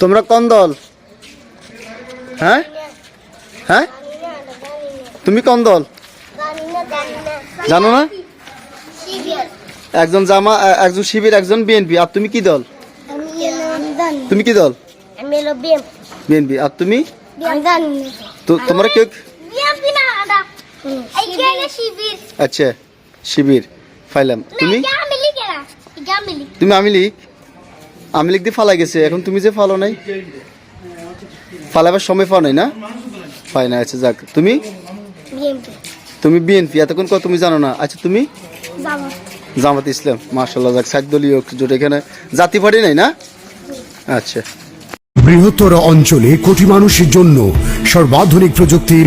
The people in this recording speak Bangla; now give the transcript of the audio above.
তোমরা কোন দল? হ্যাঁ? হ্যাঁ? তুমি কোন দল? জানো না? একজন জামা একজন শিবির একজন বিএনপি। আর তুমি কি দল? তুমি কি দল? বিএনপি। আর তুমি? তোমরা কেউ আচ্ছা শিবির। ফাইলাম। তুমি না আমি লিখে না আমি লিখ তুমি আমি লিখ আমি লিখ দিয়ে ফালাই গেছে এখন তুমি যে ফালো নাই? ফালাবার সময় পাও নাই না? পাই না আচ্ছা যাক। তুমি? তুমি বিএনপি এতক্ষণ কত তুমি জানো না? আচ্ছা তুমি? জামাত। ইসলাম মার্শাল্লাহ যাক সাত দলীয় জোট এখানে জাতি পার্টি নাই না? আচ্ছা। বৃহত্তর অঞ্চলে কোটি মানুষের জন্য সর্বাধুনিক প্রযুক্তির